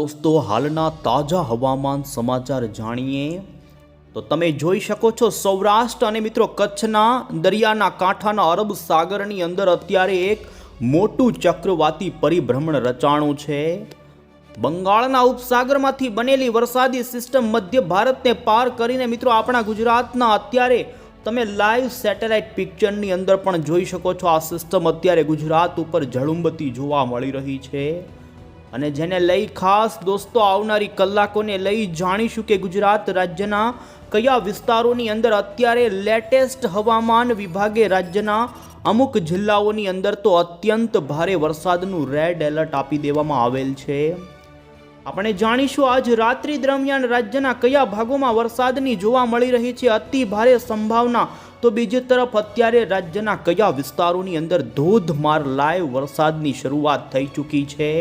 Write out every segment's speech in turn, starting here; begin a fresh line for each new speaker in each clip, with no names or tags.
દોસ્તો, હાલના તાજા હવામાન સમાચાર જાણીએ તો તમે જોઈ શકો છો સૌરાષ્ટ્ર અને મિત્રો કચ્છના દરિયાના કાંઠાના અરબ સાગરની અંદર અત્યારે એક મોટું ચક્રવાતી પરિભ્રમણ રચાણું છે. બંગાળના ઉપસાગરમાંથી બનેલી વરસાદી સિસ્ટમ મધ્ય ભારતને પાર કરીને મિત્રો આપણા ગુજરાતના અત્યારે તમે લાઈવ સેટેલાઇટ પિક્ચરની અંદર પણ જોઈ શકો છો આ સિસ્ટમ અત્યારે ગુજરાત ઉપર ઝળુંબતી જોવા મળી રહી છે. અને જેને લઈ ખાસ દોસ્તો આવનારી કલાકોને લઈ જાણીશું કે ગુજરાત રાજ્યના કયા વિસ્તારોની અંદર અત્યારે લેટેસ્ટ હવામાન વિભાગે રાજ્યના અમુક જિલ્લાઓની અંદર તો અત્યંત ભારે વરસાદનું રેડ એલર્ટ આપી દેવામાં આવેલ છે. આપણે જાણીશું આજ રાત્રિ દરમિયાન રાજ્યના કયા ભાગોમાં વરસાદની જોવા મળી રહી છે, અતિ ભારે સંભાવના. તો બીજી તરફ અત્યારે રાજ્યના કયા વિસ્તારોની અંદર ધોધમાર લાઈવ વરસાદની શરૂઆત થઈ ચૂકી છે.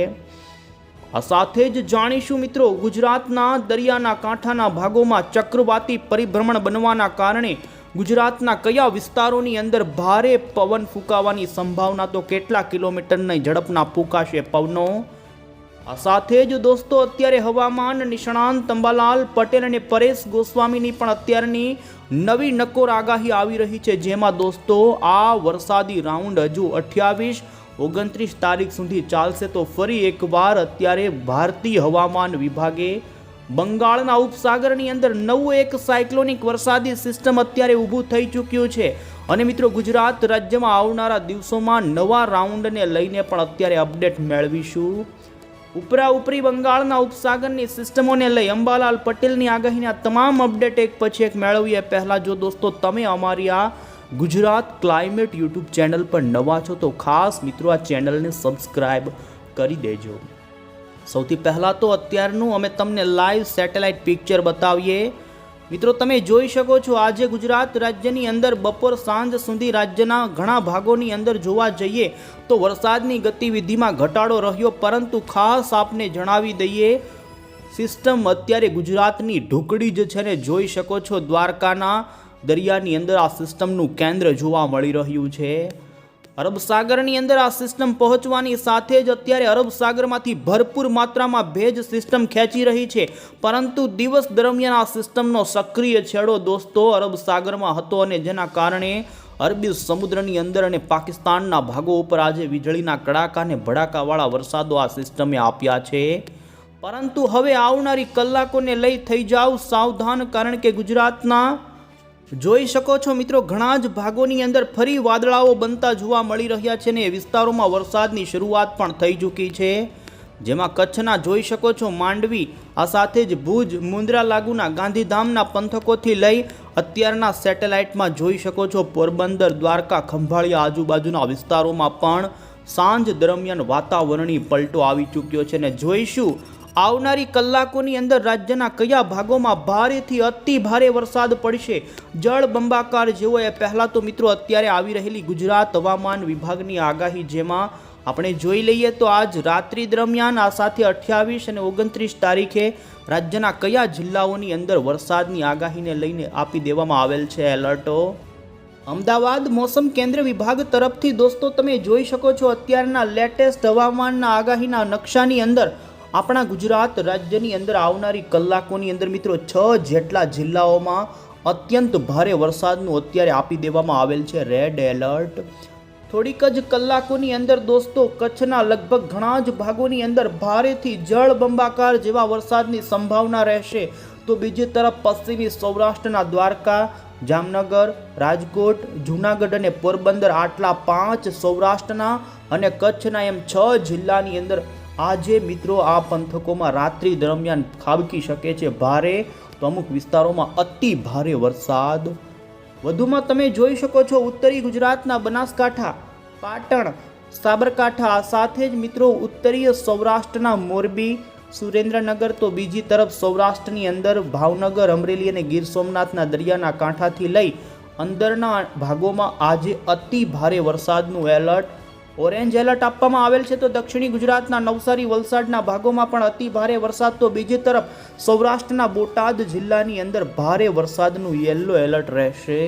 આ સાથે જ જાણીશું મિત્રો, ગુજરાતના દરિયાના કાંઠાના ભાગોમાં ચક્રવાતી પરિભ્રમણ બનવાના કારણે ગુજરાતના કયા વિસ્તારોની અંદર ભારે પવન ફૂંકાવાની સંભાવના તો કેટલા કિલોમીટરની ઝડપના ફૂંકાશે પવનો? આ સાથે જ દોસ્તો, અત્યારે હવામાન નિષ્ણાંત અંબાલાલ પટેલ અને પરેશ ગોસ્વામીની પણ અત્યારની નવી નકોર આગાહી આવી રહી છે, જેમાં દોસ્તો, આ વરસાદી રાઉન્ડ હજુ અઠ્યાવીસ ઓગણત્રીસ તારીખ સુધી ચાલશે તો ફરી એકવાર અત્યારે ભારતીય હવામાન વિભાગે બંગાળના ઉપસાગરની અંદર નવું એક સાયક્લોનિક વરસાદી સિસ્ટમ અત્યારે ઊભું થઈ ચૂક્યું છે. અને મિત્રો ગુજરાત રાજ્યમાં આવનારા દિવસોમાં નવા રાઉન્ડને લઈને પણ અત્યારે અપડેટ મેળવીશું. ઉપરા ઉપરી બંગાળના ઉપસાગરની સિસ્ટમોને લઈ અંબાલાલ પટેલની આગાહીના તમામ અપડેટ એક પછી એક મેળવીએ. પહેલાં જો દોસ્તો, તમે અમારી આ ગુજરાત ક્લાઇમેટ યુટ્યુબ ચેનલ પર નવા છો તો ખાસ મિત્રો આ ચેનલને સબસ્ક્રાઈબ કરી દેજો. સૌથી પહેલાં તો અત્યારનું અમે તમને લાઈવ સેટેલાઇટ પિક્ચર બતાવીએ. મિત્રો, તમે જોઈ શકો છો આજે ગુજરાત રાજ્યની અંદર બપોર સાંજ સુધી રાજ્યના ઘણા ભાગોની અંદર જોવા જઈએ તો વરસાદની ગતિવિધિમાં ઘટાડો રહ્યો, પરંતુ ખાસ આપને જણાવી દઈએ, સિસ્ટમ અત્યારે ગુજરાતની ઢુકડી જ છે ને, જોઈ શકો છો દ્વારકાના દરિયાની અંદર આ સિસ્ટમનું કેન્દ્ર જોવા મળી રહ્યું છે. અરબ સાગરની અંદર આ સિસ્ટમ પહોંચવાની સાથે જ અત્યારે અરબ સાગરમાંથી ભરપૂર માત્રામાં ભેજ સિસ્ટમ ખેંચી રહી છે. પરંતુ દિવસ દરમિયાન આ સિસ્ટમનો સક્રિય છેડો દોસ્તો અરબ સાગરમાં હતો અને જેના કારણે અરબી સમુદ્રની અંદર અને પાકિસ્તાનના ભાગો ઉપર આજે વીજળીના કડાકા અને ભડાકાવાળા વરસાદો આ સિસ્ટમે આપ્યા છે. પરંતુ હવે આવનારી કલાકોને લઈ થઈ જાવ સાવધાન, કારણ કે ગુજરાતના જોઈ શકો છો મિત્રો, ઘણા જ ભાગોની અંદર ફરી વાદળાઓ બનતા જોવા મળી રહ્યા છે ને એ વિસ્તારોમાં વરસાદની શરૂઆત પણ થઈ ચૂકી છે. જેમાં કચ્છના જોઈ શકો છો માંડવી, આ સાથે જ ભુજ મુંદ્રા લાગુના ગાંધીધામના પંથકોથી લઈ અત્યારના સેટેલાઇટમાં જોઈ શકો છો પોરબંદર, દ્વારકા, ખંભાળિયા આજુબાજુના વિસ્તારોમાં પણ સાંજ દરમિયાન વાતાવરણી પલટો આવી ચૂક્યો છે ને જોઈશું આવનારી કલાકોની અંદર રાજ્યના કયા ભાગોમાં ભારેથી અતિ ભારે વરસાદ પડશે? જળ બંબાકાર જેવો એ પહેલાં તો મિત્રો અત્યારે આવી રહેલી ગુજરાત હવામાન વિભાગની આગાહી જેમાં આપણે જોઈ લઈએ તો આજ રાત્રિ દરમિયાન આ સાથે અઠ્યાવીસ અને ઓગણત્રીસ તારીખે રાજ્યના કયા જિલ્લાઓની અંદર વરસાદની આગાહીને લઈને આપી દેવામાં આવેલ છે એલર્ટો? અમદાવાદ મોસમ કેન્દ્ર વિભાગ તરફથી દોસ્તો તમે જોઈ શકો છો અત્યારના લેટેસ્ટ હવામાનના આગાહીના નકશાની અંદર આપણા ગુજરાત રાજ્યની અંદર આવનારી કલાકોની અંદર મિત્રો છ જેટલા જિલ્લાઓમાં અત્યંત ભારે વરસાદનું અત્યારે આપી દેવામાં આવેલ છે. રેડ એલર્ટ થોડીક જ કલાકોની અંદર દોસ્તો કચ્છના લગભગ ઘણા જ ભાગોની અંદર ભારેથી જળ બંબાકાર જેવા વરસાદની સંભાવના રહેશે. તો બીજી તરફ પશ્ચિમી સૌરાષ્ટ્રના દ્વારકા, જામનગર, રાજકોટ, જૂનાગઢ અને પોરબંદર આટલા પાંચ સૌરાષ્ટ્રના અને કચ્છના એમ છ જિલ્લાની અંદર આજે મિત્રો આ પંથકોમાં રાત્રિ દરમિયાન ખાબકી શકે છે. ભારે તો અમુક વિસ્તારોમાં અતિ ભારે વરસાદ. વધુમાં તમે જોઈ શકો છો ઉત્તરી ગુજરાતના બનાસકાંઠા, પાટણ, સાબરકાંઠા, સાથે જ મિત્રો ઉત્તરીય સૌરાષ્ટ્રના મોરબી, સુરેન્દ્રનગર તો બીજી તરફ સૌરાષ્ટ્રની અંદર ભાવનગર, અમરેલી અને ગીર સોમનાથના દરિયાના કાંઠાથી લઈ અંદરના ભાગોમાં આજે અતિ ભારે વરસાદનું એલર્ટ ઓરેન્જ એલર્ટ આપવામાં આવેલ છે તો દક્ષિણી ગુજરાતના નવસારી, વલસાડના ભાગોમાં પણ અતિ ભારે વરસાદ. તો બીજી તરફ સૌરાષ્ટ્રના બોટાદ જિલ્લાની અંદર ભારે વરસાદનું યલો એલર્ટ રહેશે.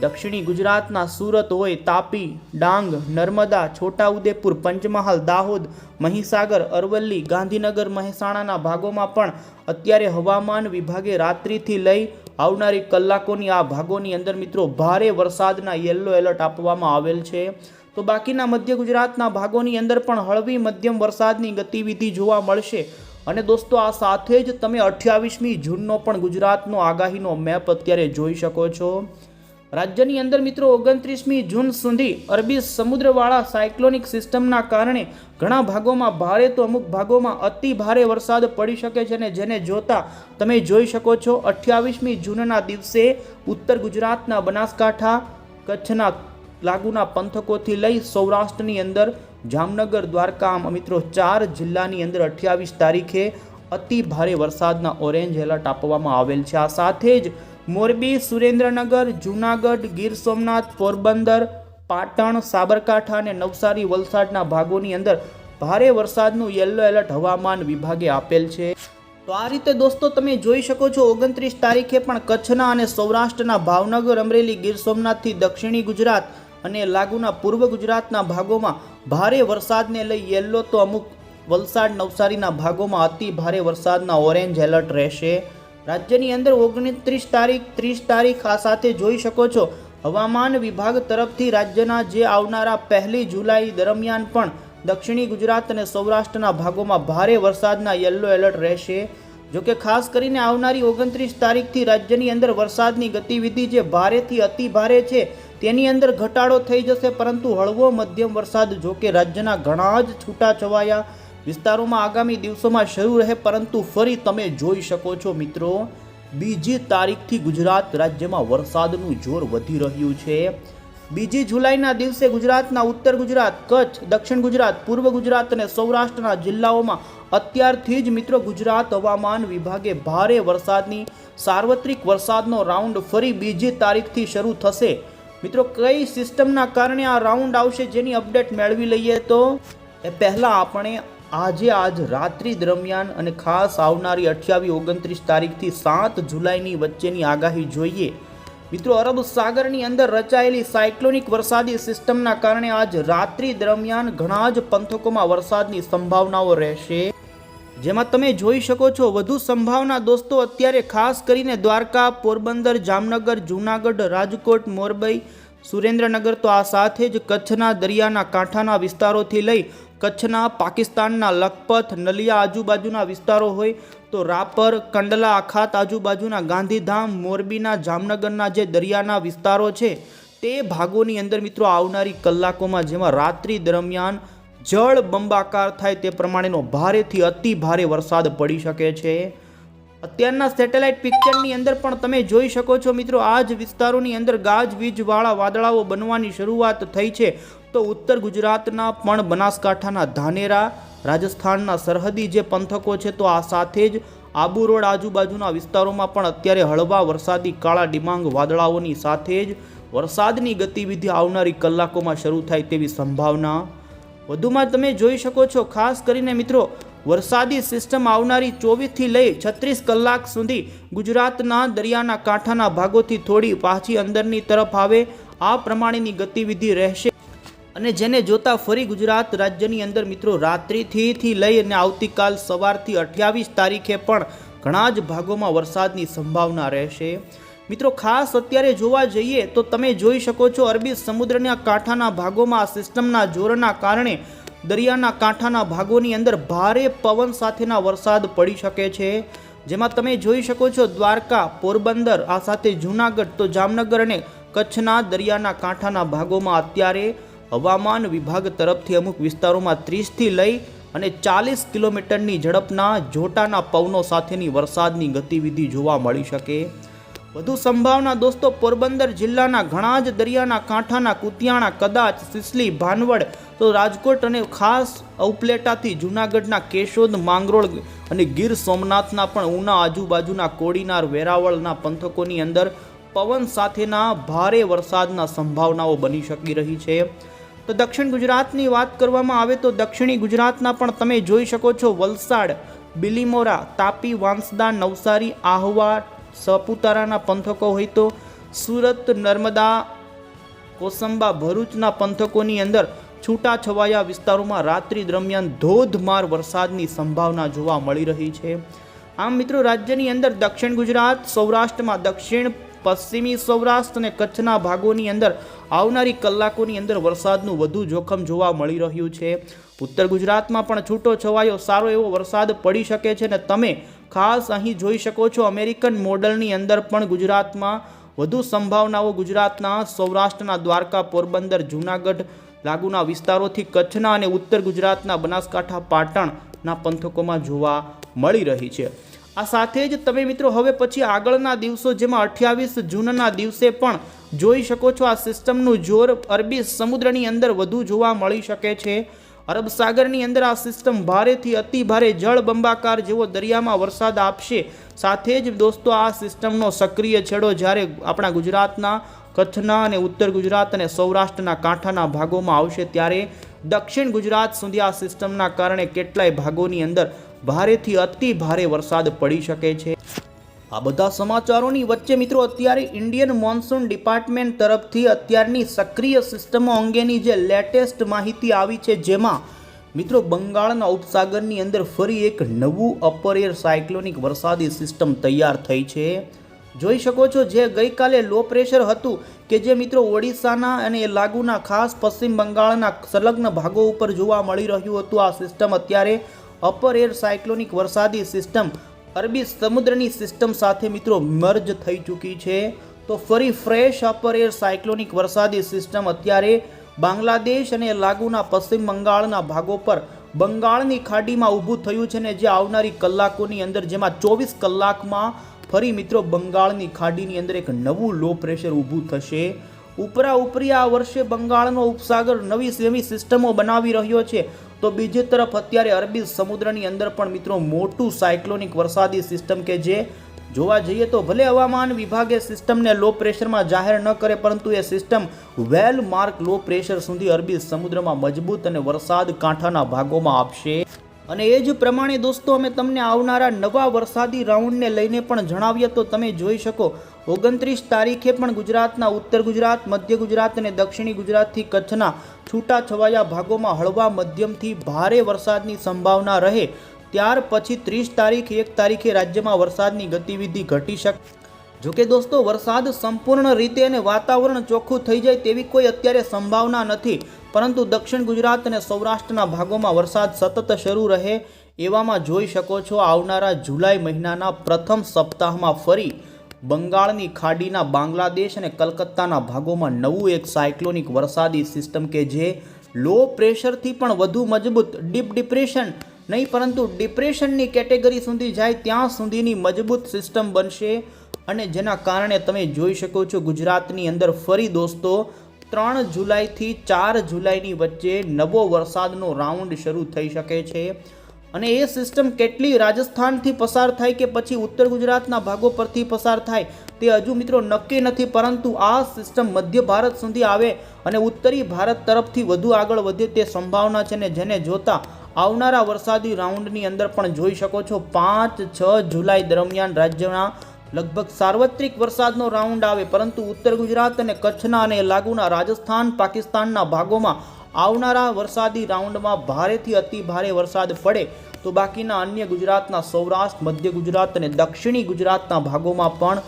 દક્ષિણી ગુજરાતના સુરત હોય, તાપી, ડાંગ, નર્મદા, છોટાઉદેપુર, પંચમહાલ, દાહોદ, મહીસાગર, અરવલ્લી, ગાંધીનગર, મહેસાણાના ભાગોમાં પણ અત્યારે હવામાન વિભાગે રાત્રિથી લઈ આવનારી કલાકોની આ ભાગોની અંદર મિત્રો ભારે વરસાદના યલો એલર્ટ આપવામાં આવેલ છે. તો બાકીના મધ્ય ગુજરાતના ભાગોની અંદર પણ હળવી મધ્યમ વરસાદની ગતિવિધિ જોવા મળશે. અને દોસ્તો, આ સાથે જ તમે અઠ્યાવીસમી જૂનનો પણ ગુજરાતનો આગાહીનો મેપ અત્યારે જોઈ શકો છો. રાજ્યની અંદર મિત્રો, ઓગણત્રીસમી જૂન સુધી અરબી સમુદ્રવાળા સાયક્લોનિક સિસ્ટમના કારણે ઘણા ભાગોમાં ભારે તો અમુક ભાગોમાં અતિ ભારે વરસાદ પડી શકે છે અને જેને જોતા તમે જોઈ શકો છો, અઠ્યાવીસમી જૂનના દિવસે ઉત્તર ગુજરાતના બનાસકાંઠા, કચ્છના લાગુના પંથકોથી લઈ સૌરાષ્ટ્રની અંદર, જામનગર, દ્વારકા મિત્રો ચાર જિલ્લાની અંદર અઠ્યાવીસ તારીખે અતિ ભારે વરસાદના ઓરેન્જ એલર્ટ આપવામાં આવેલ છે. આ સાથે જ મોરબી, સુરેન્દ્રનગર, જૂનાગઢ, ગીર સોમનાથ, પોરબંદર, પાટણ, સાબરકાંઠા અને નવસારી, વલસાડના ભાગોની અંદર ભારે વરસાદનું યલો એલર્ટ હવામાન વિભાગે આપેલ છે. તો આ રીતે દોસ્તો તમે જોઈ શકો છો, ઓગણત્રીસ તારીખે પણ કચ્છના અને સૌરાષ્ટ્રના ભાવનગર, અમરેલી, ગીર સોમનાથથી દક્ષિણી ગુજરાત અને લાગુના પૂર્વ ગુજરાતના ભાગોમાં ભારે વરસાદને લઈ યલો તો અમુક વલસાડ નવસારીના ભાગોમાં અતિ ભારે વરસાદના ઓરેન્જ એલર્ટ રહેશે. રાજ્યની અંદર ઓગણત્રીસ તારીખ, ત્રીસ તારીખ આ સાથે જોઈ શકો છો. હવામાન વિભાગ તરફથી રાજ્યના જે આવનારા પહેલી જુલાઈ દરમિયાન પણ દક્ષિણી ગુજરાત અને સૌરાષ્ટ્રના ભાગોમાં ભારે વરસાદના યલો એલર્ટ રહેશે. જોકે ખાસ કરીને આવનારી ઓગણત્રીસ તારીખથી રાજ્યની અંદર વરસાદની ગતિવિધિ જે ભારેથી અતિ ભારે છે તેની અંદર ઘટાડો થઈ જશે, પરંતુ હળવો મધ્યમ વરસાદ જોકે રાજ્યના ઘણા જ છૂટાછવાયા વિસ્તારોમાં આગામી દિવસોમાં શરૂ રહે, પરંતુ ફરી તમે જોઈ શકો છો મિત્રો, બીજી તારીખથી ગુજરાત રાજ્યમાં વરસાદનું જોર વધી રહ્યું છે. બીજી જુલાઈના દિવસે ગુજરાતના ઉત્તર ગુજરાત, કચ્છ, દક્ષિણ ગુજરાત, પૂર્વ ગુજરાત અને સૌરાષ્ટ્રના જિલ્લાઓમાં અત્યારથી જ મિત્રો ગુજરાત હવામાન વિભાગે ભારે વરસાદની સાર્વત્રિક વરસાદનો રાઉન્ડ ફરી બીજી તારીખથી શરૂ થશે. મિત્રો, કઈ સિસ્ટમના કારણે આ રાઉન્ડ આવશે જેની અપડેટ મેળવી લઈએ તો? એ પહેલાં આપણે આજે, આજ રાત્રિ દરમિયાન અને ખાસ આવનારી અઠ્યાવીસ ઓગણત્રીસ તારીખથી સાત જુલાઈની વચ્ચેની આગાહી જોઈએ. મિત્રો, અરબ સાગરની અંદર રચાયેલી સાયક્લોનિક વરસાદી સિસ્ટમના કારણે આજ રાત્રિ દરમિયાન ઘણા જ પંથકોમાં વરસાદની સંભાવનાઓ રહેશે. જેમાં તમે જોઈ શકો છો, વધુ સંભાવના દોસ્તો, અત્યારે ખાસ કરીને દ્વારકા, પોરબંદર, જામનગર, જૂનાગઢ, રાજકોટ, મોરબી, સુરેન્દ્રનગર તો આ સાથે જ કચ્છના દરિયાના કાંઠાના વિસ્તારોથી લઈ કચ્છના પાકિસ્તાનના લખપત, નલિયા આજુબાજુના વિસ્તારો હોય તો રાપર, કંડલા, આખાત આજુબાજુના ગાંધીધામ, મોરબીના જામનગરના જે દરિયાના વિસ્તારો છે, તે ભાગોની અંદર મિત્રો આવનારી કલાકોમાં જેમાં રાત્રિ દરમિયાન જળ બંબાકાર થાય તે પ્રમાણેનો ભારેથી અતિ ભારે વરસાદ પડી શકે છે. અત્યારના સેટેલાઇટ પિક્ચરની અંદર પણ તમે જોઈ શકો છો મિત્રો, આ જ વિસ્તારોની અંદર ગાજવીજવાળા વાદળાઓ બનવાની શરૂઆત થઈ છે. તો ઉત્તર ગુજરાતના પણ બનાસકાંઠાના ધાનેરા, રાજસ્થાનના સરહદી જે પંથકો છે તો આ સાથે જ આબુ રોડ આજુબાજુના વિસ્તારોમાં પણ અત્યારે હળવા વરસાદી કાળા ડિમાંગ વાદળાઓની સાથે જ વરસાદની ગતિવિધિ આવનારી કલાકોમાં શરૂ થાય તેવી સંભાવના વધુમાં તમે જોઈ શકો છો, ખાસ કરીને મિત્રો, વરસાદી સિસ્ટમ આવનારી ચોવીસથી લઈ છત્રીસ કલાક સુધી ગુજરાતના દરિયાના કાંઠાના ભાગોથી થોડી પાછી અંદરની તરફ આવે. આ પ્રમાણેની ગતિવિધિ રહેશે. અને જેને જોતા ફરી ગુજરાત રાજ્યની અંદર મિત્રો, રાત્રિથી લઈ અને આવતીકાલ સવારથી અઠ્યાવીસ તારીખે પણ ઘણા જ ભાગોમાં વરસાદની સંભાવના રહેશે. મિત્રો, ખાસ અત્યારે જોવા જઈએ તો તમે જોઈ શકો છો અરબી સમુદ્રના કાંઠાના ભાગોમાં આ સિસ્ટમના જોરના કારણે દરિયાના કાંઠાના ભાગોની અંદર ભારે પવન સાથેના વરસાદ પડી શકે છે. જેમાં તમે જોઈ શકો છો દ્વારકા, પોરબંદર, આ સાથે જૂનાગઢ તો જામનગર અને કચ્છના દરિયાના કાંઠાના ભાગોમાં અત્યારે હવામાન વિભાગ તરફથી અમુક વિસ્તારોમાં ત્રીસથી લઈ અને ચાલીસ કિલોમીટરની ઝડપના જોટાના પવનો સાથેની વરસાદની ગતિવિધિ જોવા મળી શકે. વધુ સંભાવના દોસ્તો, પોરબંદર જિલ્લાના ઘણા જ દરિયાના કાંઠાના કુતિયાણા, કદાચ સિસલી, ભાનવડ, તો રાજકોટ અને ખાસ ઉપલેટાથી જૂનાગઢના કેશોદ, માંગરોળ અને ગીર સોમનાથના પણ ઉના આજુબાજુના કોડીનાર, વેરાવળના પંથકોની અંદર પવન સાથેના ભારે વરસાદના સંભાવનાઓ બની શકી રહી છે. તો દક્ષિણ ગુજરાતની વાત કરવામાં આવે તો દક્ષિણી ગુજરાતના પણ તમે જોઈ શકો છો વલસાડ, બિલીમોરા, તાપી, વાંસદા, નવસારી, આહવા સપુતારાના પંથકો હોય તો સુરત, નર્મદા, કોસંબા, ભરૂચના પંથકોની અંદર છૂટાછવાયા વિસ્તારોમાં રાત્રિ દરમિયાન ધોધમાર વરસાદની સંભાવના જોવા મળી રહી છે. આમ મિત્રો, રાજ્યની અંદર દક્ષિણ ગુજરાત, સૌરાષ્ટ્રમાં દક્ષિણ, પશ્ચિમી સૌરાષ્ટ્ર અને કચ્છના ભાગોની અંદર આવનારી કલાકોની અંદર વરસાદનું વધુ જોખમ જોવા મળી રહ્યું છે. ઉત્તર ગુજરાતમાં પણ છૂટો છવાયો. સારો એવો વરસાદ પડી શકે છે અને તમે ખાસ અહીં જોઈ શકો છો અમેરિકન મોડલની અંદર પણ ગુજરાતમાં વધુ સંભાવનાઓ ગુજરાતના સૌરાષ્ટ્રના દ્વારકા, પોરબંદર, જૂનાગઢ લાગુના વિસ્તારોથી કચ્છના અને ઉત્તર ગુજરાતના બનાસકાંઠા, પાટણના પંથકોમાં જોવા મળી રહી છે. આ સાથે જ તમે મિત્રો હવે પછી આગળના દિવસો જેમાં અઠ્યાવીસ જૂનના દિવસે પણ જોઈ શકો છો આ સિસ્ટમનું જોર અરબી સમુદ્રની અંદર વધુ જોવા મળી શકે છે. અરબ સાગરની અંદર આ સિસ્ટમ ભારેથી અતિ ભારે જળબંબાકાર જેવો દરિયામાં વરસાદ આપશે. સાથે જ દોસ્તો, આ સિસ્ટમનો સક્રિય છેડો જ્યારે આપણા ગુજરાતના કચ્છના અને ઉત્તર ગુજરાત અને સૌરાષ્ટ્રના કાંઠાના ભાગોમાં આવશે ત્યારે દક્ષિણ ગુજરાત સુધી આ સિસ્ટમના કારણે કેટલાય ભાગોની અંદર ભારેથી અતિ ભારે વરસાદ પડી શકે છે. આ બધા સમાચારોની વચ્ચે મિત્રો અત્યારે ઇન્ડિયન મોન્સૂન ડિપાર્ટમેન્ટ તરફથી અત્યારની સક્રિય સિસ્ટમો અંગેની જે લેટેસ્ટ માહિતી આવી છે જેમાં મિત્રો બંગાળના ઉપસાગરની અંદર ફરી એક નવું અપર એર સાયક્લોનિક વરસાદી સિસ્ટમ તૈયાર થઈ છે. જોઈ શકો છો જે ગઈકાલે લો પ્રેશર હતું કે જે મિત્રો ઓડિશાના અને એ લાગુના ખાસ પશ્ચિમ બંગાળના સંલગ્ન ભાગો ઉપર જોવા મળી રહ્યું હતું. આ સિસ્ટમ અત્યારે અપર એર સાયક્લોનિક વરસાદી સિસ્ટમ અરબી સમુદ્રની સિસ્ટમ સાથે મિત્રો મર્જ થઈ ચૂકી છે. તો ફરી ફ્રેશ અપર એર સાયક્લોનિક વરસાદી સિસ્ટમ અત્યારે બાંગ્લાદેશ અને લાગુના પશ્ચિમ બંગાળના ભાગો પર બંગાળની ખાડીમાં ઊભું થયું છે ને જે આવનારી કલાકોની અંદર જેમાં ચોવીસ કલાકમાં ફરી મિત્રો બંગાળની ખાડીની અંદર એક નવું લો પ્રેશર ઊભું થશે. ઉપરા ઉપરી આ વર્ષે બંગાળનો ઉપસાગર નવી સેમી સિસ્ટમો બનાવી રહ્યો છે. તો બીજી તરફ અત્યારે અરબી સમુદ્રની અંદર પણ મિત્રો મોટું સાયક્લોનિક વરસાદી સિસ્ટમ કે જે જોવા જઈએ તો ભલે હવામાન વિભાગે સિસ્ટમને લો પ્રેશરમાં જાહેર ન કરે, પરંતુ એ system well mark low pressure સુધી અરબી સમુદ્રમાં મજબૂત અને વરસાદ કાંઠાના ભાગોમાં આપશે. અને એ જ પ્રમાણે દોસ્તો, અમે તમને આવનારા નવા વરસાદી રાઉન્ડને લઈને પણ જણાવીએ તો તમે જોઈ શકો. ઓગણત્રીસ તારીખે પણ ગુજરાતના ઉત્તર ગુજરાત, મધ્ય ગુજરાત અને દક્ષિણી ગુજરાતથી કચ્છના છૂટાછવાયા ભાગોમાં હળવા મધ્યમથી ભારે વરસાદની સંભાવના રહે. ત્યાર પછી ત્રીસ તારીખ, એક તારીખે રાજ્યમાં વરસાદની ગતિવિધિ ઘટી શકે. જોકે દોસ્તો, વરસાદ સંપૂર્ણ રીતે અને વાતાવરણ ચોખ્ખું થઈ જાય તેવી કોઈ અત્યારે સંભાવના નથી. પરંતુ દક્ષિણ ગુજરાત અને સૌરાષ્ટ્રના ભાગોમાં વરસાદ સતત શરૂ રહે એવામાં જોઈ શકો છો આવનારા જુલાઈ મહિનાના પ્રથમ સપ્તાહમાં ફરી બંગાળની ખાડીના બાંગ્લાદેશ અને કલકત્તાના ભાગોમાં નવું એક સાયક્લોનિક વરસાદી સિસ્ટમ કે જે લો પ્રેશરથી પણ વધુ મજબૂત ડીપ ડિપ્રેશન નહીં, પરંતુ ડિપ્રેશનની કેટેગરી સુધી જાય ત્યાં સુધીની મજબૂત સિસ્ટમ બનશે અને જેના કારણે તમે જોઈ શકો છો ગુજરાતની અંદર ફરી દોસ્તો ત્રણ જુલાઈથી ચાર જુલાઈની વચ્ચે નવો વરસાદનો રાઉન્ડ શરૂ થઈ શકે છે. અને એ સિસ્ટમ કેટલી રાજસ્થાનથી પસાર થાય કે પછી ઉત્તર ગુજરાતના ભાગો પરથી પસાર થાય તે હજુ મિત્રો નક્કી નથી, પરંતુ આ સિસ્ટમ મધ્ય ભારત સુધી આવે અને ઉત્તરી ભારત તરફથી વધુ આગળ વધે તે સંભાવના છે ને જેને જોતા આવનારા વરસાદી રાઉન્ડની અંદર પણ જોઈ શકો છો. પાંચ, છ જુલાઈ દરમિયાન રાજ્યના લગભગ સાર્વત્રિક વરસાદનો રાઉન્ડ આવે, પરંતુ ઉત્તર ગુજરાત અને કચ્છના અને લાગુના રાજસ્થાન, પાકિસ્તાનના ભાગોમાં આવનારા વરસાદી રાઉન્ડમાં ભારેથી અતિ ભારે વરસાદ પડે. તો બાકીના અન્ય ગુજરાતના સૌરાષ્ટ્ર, મધ્ય ગુજરાત અને દક્ષિણી ગુજરાતના ભાગોમાં પણ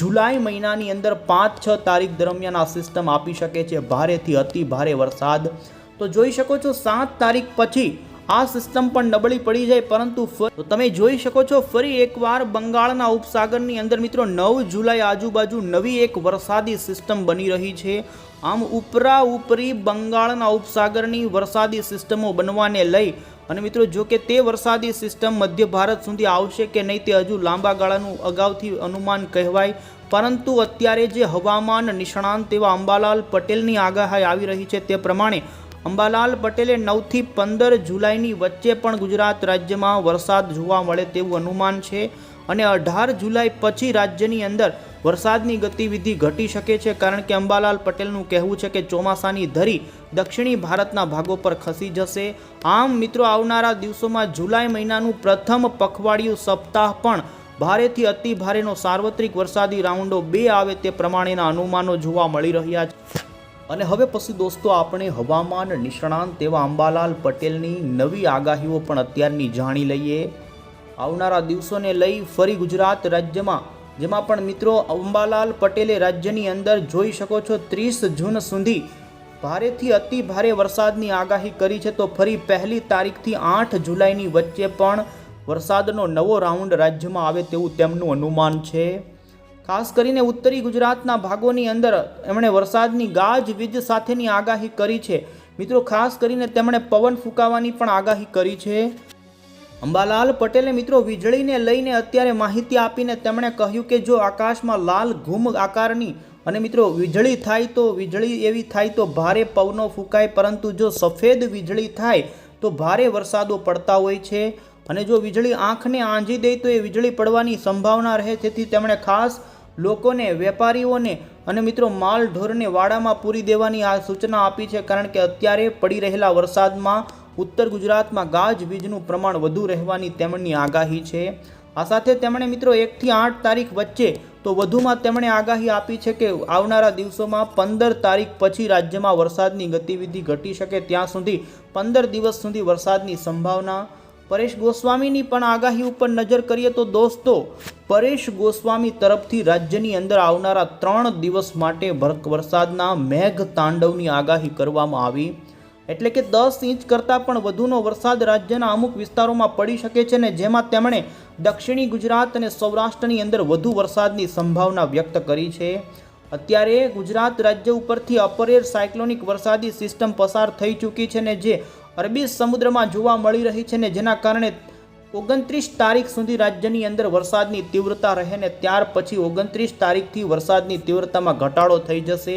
જુલાઈ મહિનાની અંદર પાંચ છ તારીખ દરમિયાન આ સિસ્ટમ આપી શકે છે. ભારેથી અતિ ભારે વરસાદ. તો જોઈ શકો છો, સાત તારીખ પછી આ સિસ્ટમ પણ નબળી પડી જાય, પરંતુ તો તમે જોઈ શકો છો, ફરી એકવાર બંગાળના ઉપસાગરની અંદર મિત્રો, નવ જુલાઈ આજુબાજુ નવી એક વરસાદી સિસ્ટમ બની રહી છે. આમ ઉપરા ઉપરી બંગાળના ઉપસાગરની વરસાદી સિસ્ટમો બનવાને લઈ અને મિત્રો, જો કે તે વરસાદી સિસ્ટમ મધ્ય ભારત સુધી આવશે કે નહીં તે હજુ લાંબા ગાળાનું અગાઉથી અનુમાન કહેવાય. પરંતુ અત્યારે જે હવામાન નિષ્ણાંત એવા અંબાલાલ પટેલની આગાહી આવી રહી છે તે પ્રમાણે અંબાલાલ પટેલે નવથી પંદર જુલાઈની વચ્ચે પણ ગુજરાત રાજ્યમાં વરસાદ જોવા મળે તેવું અનુમાન છે અને અઢાર જુલાઈ પછી રાજ્યની અંદર વરસાદની ગતિવિધિ ઘટી શકે છે કારણ કે અંબાલાલ પટેલનું કહેવું છે કે ચોમાસાની ધરી દક્ષિણી ભારતના ભાગો પર ખસી જશે. આમ મિત્રો, આવનારા દિવસોમાં જુલાઈ મહિનાનું પ્રથમ પખવાડિયું સપ્તાહ પણ ભારેથી અતિ ભારેનો સાર્વત્રિક વરસાદી રાઉન્ડો બે આવે તે પ્રમાણેના અનુમાનો જોવા મળી રહ્યા છે. અને હવે પછી દોસ્તો આપણે હવામાન નિષ્ણાંત એવા અંબાલાલ પટેલની નવી આગાહીઓ પણ અત્યારની જાણી લઈએ. આવનારા દિવસોને લઈ ફરી ગુજરાત રાજ્યમાં, જેમાં પણ મિત્રો અંબાલાલ પટેલે રાજ્યની અંદર જોઈ શકો છો ત્રીસ જૂન સુધી ભારેથી અતિ ભારે વરસાદની આગાહી કરી છે તો ફરી પહેલી તારીખથી આઠ જુલાઈની વચ્ચે પણ વરસાદનો નવો રાઉન્ડ રાજ્યમાં આવે તેવું તેમનું અનુમાન છે. ખાસ કરીને ઉત્તરી ગુજરાતના ભાગોની અંદર એમણે વરસાદની ગાજવીજ સાથેની આગાહી કરી છે. મિત્રો, ખાસ કરીને તેમણે પવન ફૂંકાવાની પણ આગાહી કરી છે. અંબાલાલ પટેલે મિત્રો વીજળીને લઈને અત્યારે માહિતી આપીને તેમણે કહ્યું કે જો આકાશમાં લાલ ઘૂમ આકારની અને મિત્રો વીજળી થાય તો વીજળી એવી થાય તો ભારે પવનો ફૂંકાય, પરંતુ જો સફેદ વીજળી થાય તો ભારે વરસાદો પડતા હોય છે. અને જો વીજળી આંખને આંજી દે તો એ વીજળી પડવાની સંભાવના રહે, તેથી તેમણે ખાસ લોકોને, વેપારીઓને અને મિત્રો માલ ઢોરને વાડામાં પૂરી દેવાની આ સૂચના આપી છે કારણ કે અત્યારે પડી રહેલા વરસાદમાં ઉત્તર ગુજરાતમાં ગાજવીજનું પ્રમાણ વધુ રહેવાની તેમની આગાહી છે. આ સાથે તેમણે મિત્રો એકથી આઠ તારીખ વચ્ચે તો વધુમાં તેમણે આગાહી આપી છે કે આવનારા દિવસોમાં પંદર તારીખ પછી રાજ્યમાં વરસાદની ગતિવિધિ ઘટી શકે ત્યાં સુધી પંદર દિવસ સુધી વરસાદની સંભાવના પરેશ ગોસ્વામીની પણ આગાહી ઉપર નજર કરીએ તો દોસ્તો, પરેશ ગોસ્વામી તરફથી રાજ્યની અંદર આવનારા ત્રણ દિવસ માટે વરસાદના મેઘ તાંડવની આગાહી કરવામાં આવી. એટલે કે દસ ઇંચ કરતાં પણ વધુનો વરસાદ રાજ્યના અમુક વિસ્તારોમાં પડી શકે છે ને જેમાં તેમણે દક્ષિણી ગુજરાત અને સૌરાષ્ટ્રની અંદર વધુ વરસાદની સંભાવના વ્યક્ત કરી છે. અત્યારે ગુજરાત રાજ્ય ઉપરથી અપરેર સાયક્લોનિક વરસાદી સિસ્ટમ પસાર થઈ ચૂકી છે ને જે અરબી સમુદ્રમાં જોવા મળી રહી છે ને જેના કારણે ઓગણત્રીસ તારીખ સુધી રાજ્યની અંદર વરસાદની તીવ્રતા રહે ને ત્યાર પછી ઓગણત્રીસ તારીખથી વરસાદની તીવ્રતામાં ઘટાડો થઈ જશે.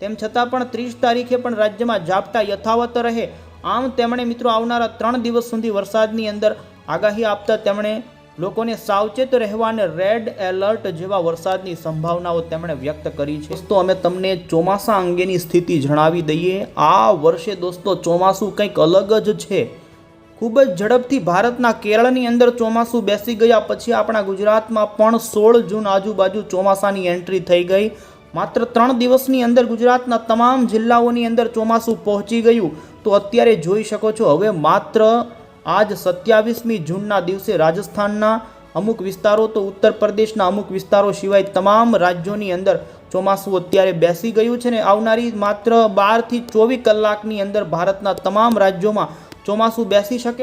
તેમ છતાં પણ ત્રીસ તારીખે પણ રાજ્યમાં ઝાપટા યથાવત રહે. આમ તેમણે મિત્રો આવનારા ત્રણ દિવસ સુધી વરસાદની અંદર આગાહી આપતા તેમણે લોકોને સાવચેત રહેવા અને રેડ એલર્ટ જેવા વરસાદની સંભાવનાઓ તેમણે વ્યક્ત કરી છે. દોસ્તો, અમે તમને ચોમાસા અંગેની સ્થિતિ જણાવી દઈએ. આ વર્ષે દોસ્તો, ચોમાસું કંઈક અલગ જ છે. ખૂબ જ ઝડપથી ભારતના કેરળની અંદર ચોમાસું બેસી ગયા પછી આપણા ગુજરાતમાં પણ સોળ જૂન આજુબાજુ ચોમાસાની એન્ટ્રી થઈ ગઈ. માત્ર ત્રણ દિવસની અંદર ગુજરાતના તમામ જિલ્લાઓની અંદર ચોમાસું પહોંચી ગયું. તો અત્યારે જોઈ શકો છો, હવે માત્ર આજ સત્યાવીસમી જૂનના દિવસે રાજસ્થાનના અમુક વિસ્તારો તો ઉત્તર પ્રદેશના અમુક વિસ્તારો સિવાય તમામ રાજ્યોની અંદર ચોમાસું અત્યારે બેસી ગયું છે ને આવનારી માત્ર બારથી ચોવીસ કલાકની અંદર ભારતના તમામ રાજ્યોમાં ચોમાસું બેસી શકે